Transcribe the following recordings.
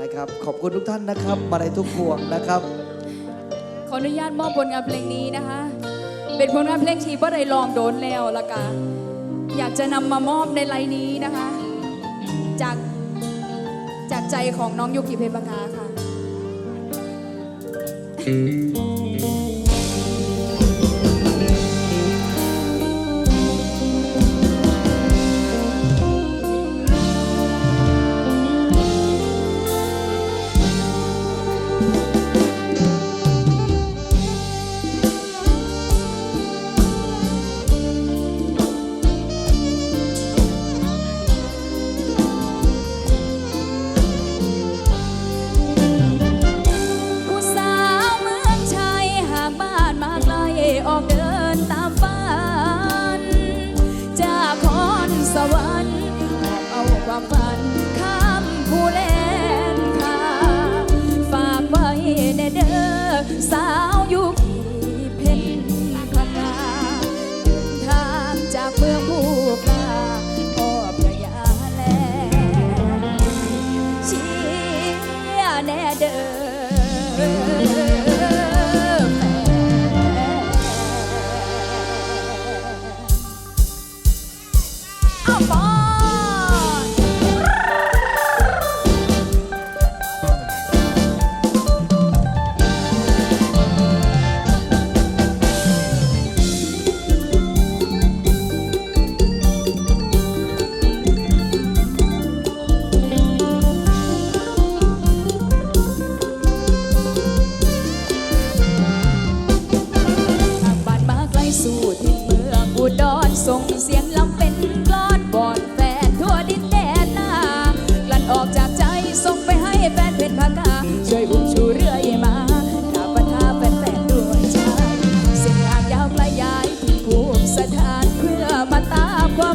นะครับ ขอบคุณทุกท่านนะครับ มาในทุกพวงนะครับ ขออนุญาตมอบผลงานเพลงนี้นะคะ เป็นผลงานเพลงที่บ่ได้ลองโดนแล้วละกะอยากจะนำมามอบในไลน์นี้นะคะ จากจากใจของน้องยุกิเพชรบางาค่ะ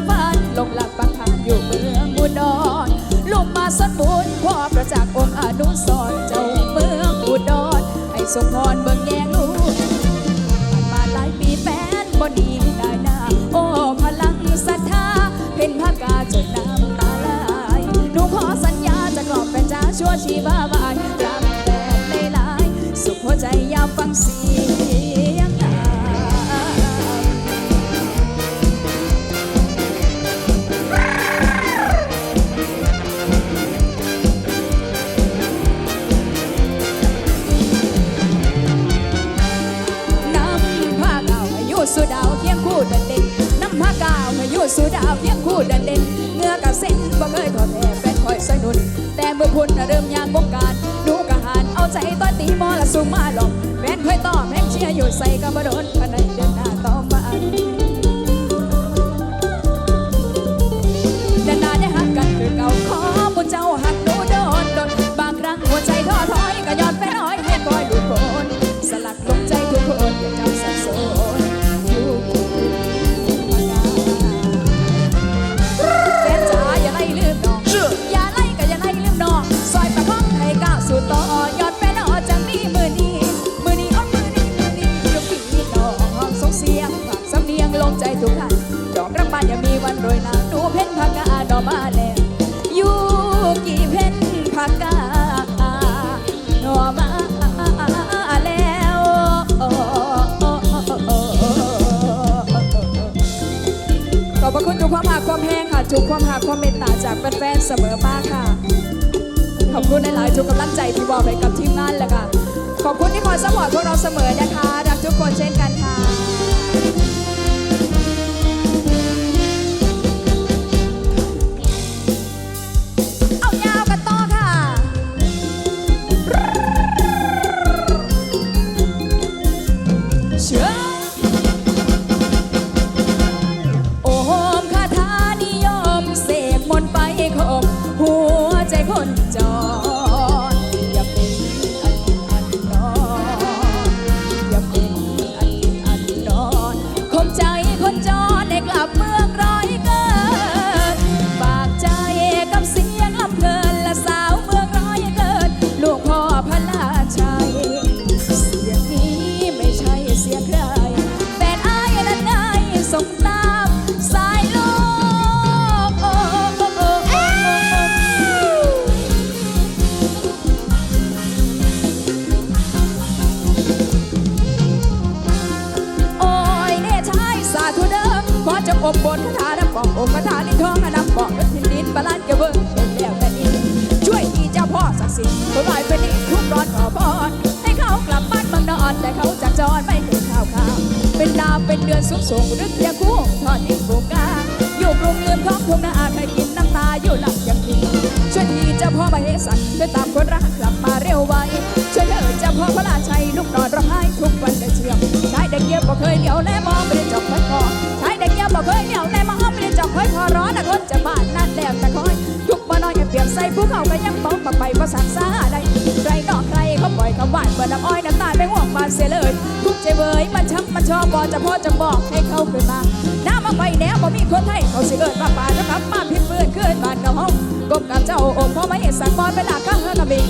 ามควานลงหลักปักฐานอยู่เมืองอุดรลูกมาสนบุญพ่อประจักษ์องค์อนุสรเจ้าเมืองอุดรให้สมพรเบิ่งแยงลูกผ่านมาหลายปีแฟนบ่ดีได้หน้าโอ้พลังศรัทธาเพ่นพากาจนน้ำตาไหลหนูขอสัญญาจะกรอบแฟนจ้าชั่วชีวาบายรักแฟนหลาย สุขหัวใจยามฟังเสียาอายุสุดาวเพียงคู่เดินเด่นเงือกับเส้นบ่เคยทอดแท้แฟนคอยสนุน แต่เมื่อพุ่นเริ่มยางบงการหนูกะหานเอาใจต้อนตีมอละสูงมาหลอกแฟนคอยตอบแม่งเชียร์อยู่ใส่กับบโดนภายในเดือนหน้าต่อ ความหักความแห้งค่ะ ทุกความหักความเมตตาจากแฟนๆเสมอมากค่ะ ขอบคุณหลายๆทุกกำลังใจที่บอกไปกับทีมงานเลยค่ะ ขอบคุณที่คอยสปอร์ตพวกเราเสมอนะคะ รักทุกคนเช่นกันค่ะเอายาวกันต่อค่ะเชื่อ อมบบนคาถาน้ำปององคาถาลิ้นทองน้ำปองและทินดินบาลานกระเบื้องเป็นแล้วแต่อินช่วยที่เจ้าพ่อศักดิ์สิทธิ์คนลอยเป็นนี่ทุกร้อนขอพรให้เขากลับบ้านบางนอนแต่เขาจากจรไม่เคยข่าวข่าวเป็นดาวเป็นเดือนสุกสูงนึกเพียงคู่ทอดอินปูกาอยู่กรุงเงินท้องทุ่งนาเคยกินน้ำตาอยู่หลังอย่างดีช่วยทีเจ้าพ่อมาเฮสันช่วยตามคนรักกลับ ใส่ผู้เขาก็ยังมองปักไปว่าสักซาได้ใครนอกใครเขาปล่อยคำหวานเปิดน้ำอ้อยน้ำตาลไม่ห่วงบานเสียเลยทุกใจเบยมันช้ำมันชอบบ่จะพ่อจะบอกให้เขาขึ้นมาหน้ามาไปแนวบ่มีคนไทยเขาสิเอิดมาป่าจะกลับมาพิดฟื้นขึ้นบ้านกับห้องกบกับเจ้าองพ่อไม่เห็นสังบอลเวลาข้างเฮือกระบี่